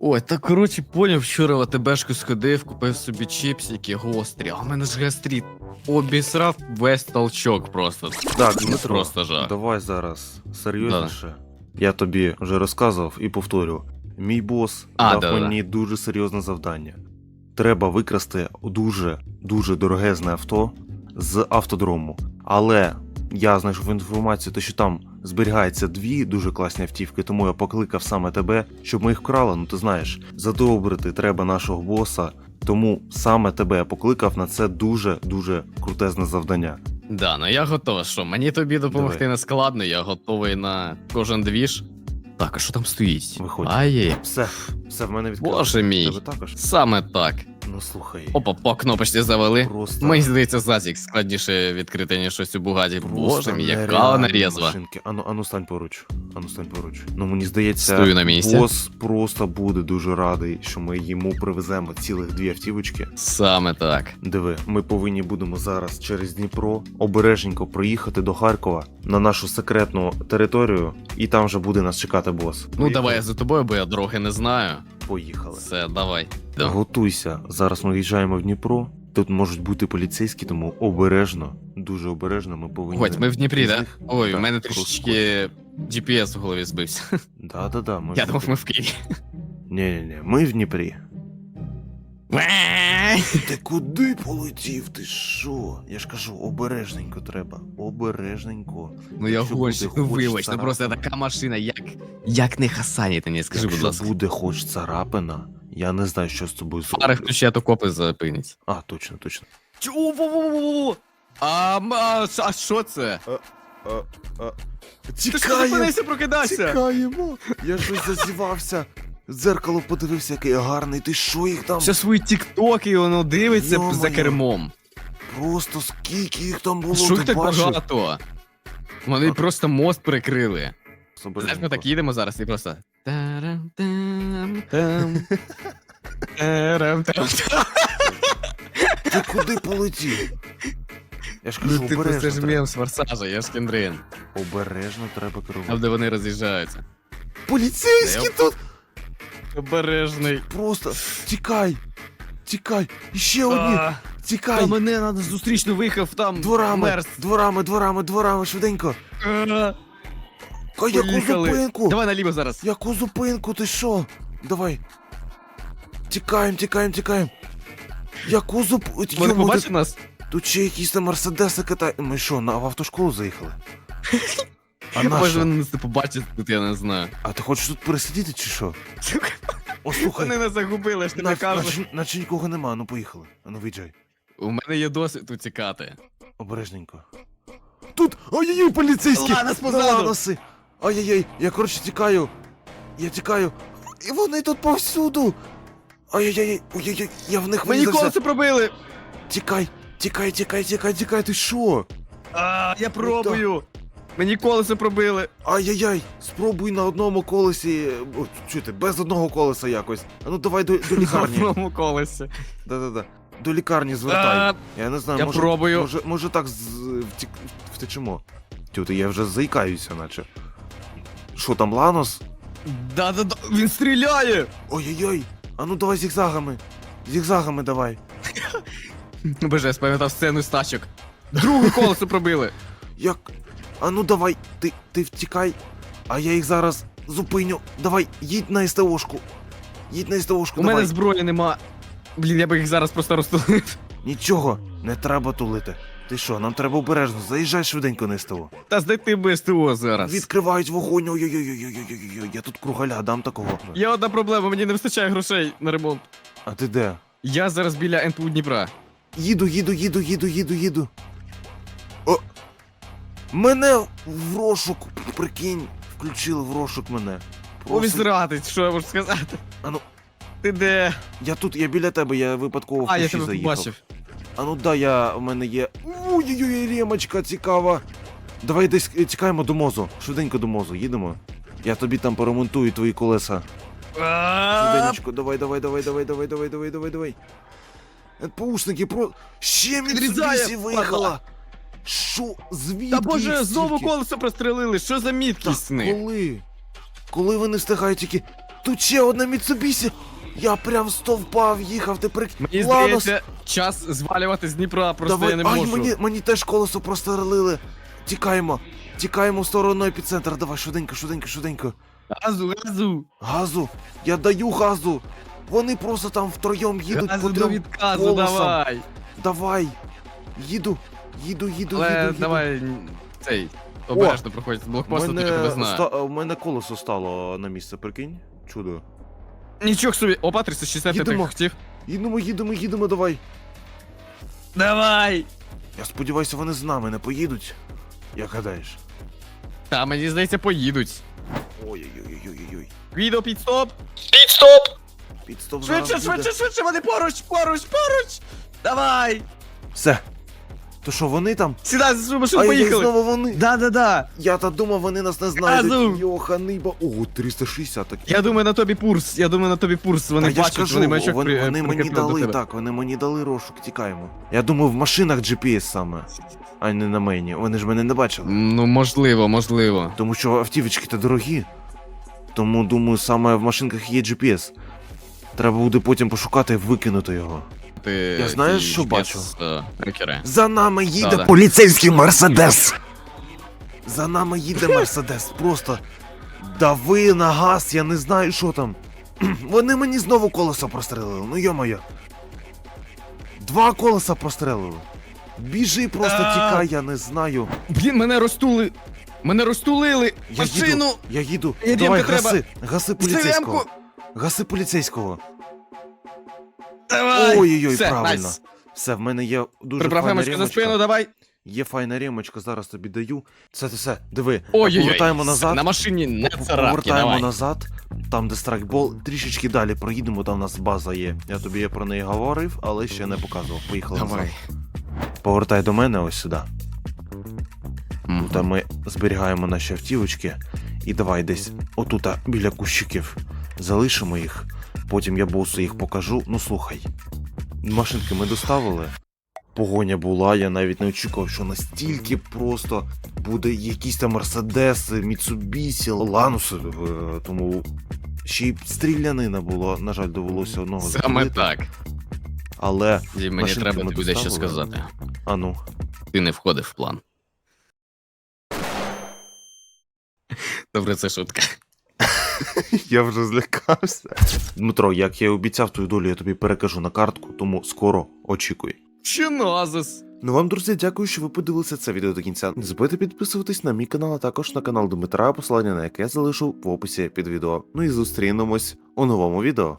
Ой, так коротше, поняв, вчора в АТБшку сходив, купив собі чіпсики гострі, а в мене ж гастріт. Обісрав весь толчок просто. Так, Дмитро, просто жах. давай зараз серйозніше. Я тобі вже розказував і повторю. Мій бос А, дав да-да. мені дуже серйозне завдання. Треба викрасти дуже дуже дорогезне авто з автодрому. Але я знайшов інформацію, те, що там зберігається дві дуже класні автівки, тому я покликав саме тебе, щоб ми їх вкрали. Ну ти знаєш, задобрити треба нашого боса. Тому саме тебе я покликав на це дуже дуже крутезне завдання. Да, ну я готовий. Що, мені тобі допомогти Давай. не складно, я готовий на кожен двіж. Так, а що там стоїть? Виходь. Ай, Все, все в мене відкрито. боже мій. Тебе також? Саме так. Ну слухай. Опа, по кнопочці завели. Просто. Мені здається, зазік складніше відкрити, ніж щось у Бугаті. Боже мій, яка вона різва. Ану, ану стань поруч. Ану стань поруч. Ну мені здається, Стою на місці. бос просто буде дуже радий, що ми йому привеземо цілих дві автівочки. Саме так. Диви, ми повинні будемо зараз через Дніпро обережненько проїхати до Харкова на нашу секретну територію, і там вже буде нас чекати бос. Ну Поїхали? давай я за тобою, бо я дороги не знаю. Поїхали. Все, давай. Готуйся. Зараз ми в'їжджаємо в Дніпро. Тут можуть бути поліцейські, тому обережно, дуже обережно ми повинні. Хоть, ми в Дніпрі, да? Ой, Ой, у мене трішечки GPS в голові збився. Да, да, да. Ми Я в думав, Дніпрі. ми в Києві. Ні, ні, ні, ми в Дніпрі. Ти куди полетів? Ти що? Я ж кажу, обережненько треба. Обережненько. Ну я Якщо гонщик, буде ну хоч вибач, ну царапина- просто така машина, як. Як не хасаніти мені, скажи, будь Якщо ласка. буде хоч царапина, я не знаю, що з тобою Фари зроблю. включи, а то копи зупинять. А, точно, точно. Чу, во-во-во-во-во! А, м, а, а що це? Ти що зупинися, прокидайся! Тікаємо! Я щось зазівався. Дзеркало подивився, який гарний. Ти що їх там? Ще свої тіктоки, воно дивиться Йо-моє. за кермом. Просто скільки їх там було, Що їх ти так бачив? багато? Вони просто мост перекрили. Знаєш, ми так їдемо зараз і просто. Тарам-там-там. Тарам-там-там. Ти куди полетів? Я ж кажу, Ну, типу, це обережно. ж треба. мем з форсажа, я ж кендрин. Обережно треба Там, керувати. де вони роз'їжджаються. Поліцейські тут! Обережний. Просто тікай! Тікай! Іще одні! А, Тікай! Та мене треба зустрічно виїхав там. Дворами! мерз. Дворами, дворами, дворами, швиденько! А, Ка яку Поїхали. зупинку? Давай наліво зараз. Яку зупинку, ти що? Давай. Тікаємо, тікаємо, тікаємо. Яку зупинку? Вони побачать нас? Тут ще якісь там мерседеси катають. Ми що, на в автошколу заїхали? А на Може що? вони нас не побачать тут, я не знаю. А ти хочеш тут пересидіти чи що? О, слухай, Вони нас загубили, ж ти не Нач- кажеш. наче, наче нікого нема, ну поїхали. А ну виїжджай. У мене є досвід утікати. Обережненько. Тут! Ой-ой-ой, поліцейські! Ланос позаду! Ланоси! Ай-яй-яй, я коротше тікаю. Я тікаю. І вони тут повсюду. Ай-яй-яй, ой-яй-яй, я в них Мені врізався. колесо пробили! Тікай, тікай, тікай, тікай, тікай, ти що? А, я пробую! Мені колесо пробили! Ай-яй-яй, спробуй на одному колесі. О, чути, без одного колеса якось. А ну давай до, до На лікарні. одному колесі. Да-да-да. До лікарні звертай. Я не знаю, Я може, пробую. Може, може так з... втік... втечемо. Тюти, я вже заїкаюся, наче. Що там, Ланос? Да-да-да, він стріляє! Ой-ой-ой, а ну давай зігзагами. Зігзагами давай. Боже, я спам'ятав сцену з тачок. Друге колесо пробили! Як? А ну давай, ти, ти втікай, а я їх зараз зупиню. Давай, їдь на СТОшку. Їдь на СТОшку, У давай. мене зброї нема. Блін, я би їх зараз просто розтулив. Нічого, не треба тулити. Ти що, нам треба обережно, заїжджай швиденько на СТО. Та знайти би СТО зараз. Відкривають вогонь, ой-ой-ой-ой-ой-ой-ой, я тут кругаля дам такого. Є одна проблема, мені не вистачає грошей на ремонт. А ти де? Я зараз біля НПУ Дніпра. Їду, їду, їду, їду, їду, їду. О! Мене в розшук, прикинь, включили в розшук мене. Ось радить, що я можу сказати. Ану. Ти де? Я тут, я біля тебе, я випадково в А, я тебе заїхав. побачив. А ну да, я, у мене є. Ой-ой-ой, ремочка цікава. Давай десь е, тікаємо до мозу. Швиденько до мозу, їдемо. Я тобі там поремонтую твої колеса. Швиденечко, давай, давай, давай, давай, давай, давай, давай, давай, давай. НПУшники про. Ще Мітсубісі виїхала. Що? Звідки? Та боже, їх знову стільки? колесо прострелили, що за Так, міткість з них? коли? Коли вони встигають тільки. Тут ще одна Міцубісі! Я прям з стовпа в'їхав, ти прик... Мені Ладно, здається, час звалювати з Дніпра, просто Давай, я не ай, можу. мені, мені теж колесо прострелили. Тікаємо. Тікаємо в сторону епіцентра. Давай, швиденько, швиденько, швиденько. Газу, газу! Газу! Я даю газу! Вони просто там втроєм їдуть газу по до трьом відказу, колесам. давай! Давай! Їду, їду, їду, Але їду, їду. давай цей. Обережно проходь з блокпосту, ти тебе знає. ста... у мене колесо стало на місце, прикинь. Чудо. Нічого собі. Опа, 360 ти Їдемо. хотів. Їдемо, їдемо, їдемо, давай. Давай! Я сподіваюся, вони з нами не поїдуть. Як гадаєш? Та мені здається, поїдуть. Ой-ой-ой-ой-ой. Відео під стоп! Підстоп Швидше, зараз буде. швидше, швидше, вони поруч, поруч, поруч! Давай! Все. То що, вони там? Сідай за машину, А я поїхали! знову вони. Да-да-да! Я та думав, вони нас не Газу! знайдуть. Йоханий ба. О, 360 так. Я думаю, на тобі пурс, я думаю, на тобі пурс, вони Та я ж бачать, кажу, вони маячок вони, при- вони мені до дали тебе. так, вони мені дали розшук, тікаємо. Я думаю, в машинах GPS саме, а не на мейні. Вони ж мене не бачили. Ну, можливо, можливо. Тому що автівочки то дорогі. Тому думаю, саме в машинках є GPS. Треба буде потім пошукати і викинути його. Ти Я знаєш, що бачу? е. За нами їде Да-да. поліцейський мерседес. За нами їде мерседес. Просто дави на газ, я не знаю, що там. Вони мені знову колесо прострелили, ну йо-моє. Два колеса прострелили. Біжи, просто А. тікай, я не знаю. Блін, мене розтули. Мене розтулили. Я їду, я їду. Я Давай, треба. гаси, гаси поліцейського. Гаси поліцейського. Давай. Ой-ой-ой, Все, правильно. найс. Все, в мене є дуже Приправ файна ремочку за спину, давай. Є файна ремочка, зараз тобі даю. Все, це все, диви. Ой-ой-ой. повертаємо назад. На машині не царапки, Повертаємо давай. назад, там де страйкбол, трішечки далі проїдемо, там у нас база є. Я тобі про неї говорив, але ще не показував. Поїхали Давай. назад. Повертай до мене ось сюди. Мгм. Там ми зберігаємо наші автівочки. І давай десь отута біля кущиків залишимо їх. Потім я босу їх покажу. Ну слухай. Машинки ми доставили. Погоня була, я навіть не очікував, що настільки просто буде якісь там Мерседеси, Міцубісі, Лануси. е, Тому ще й стрілянина була. На жаль, довелося одного Саме закрити. так. Але Дім, мені Машинки треба тобі дещо сказати. ану. Ти не входив в план. Добре, це шутка. Я вже злякався. Дмитро, як я і обіцяв, твою долю я тобі перекажу на картку, тому скоро очікуй. Чи назис? Ну вам, друзі, дякую, що ви подивилися це відео до кінця. Не забудьте підписуватись на мій канал, а також на канал Дмитра, посилання на яке я залишу в описі під відео. Ну і зустрінемось у новому відео.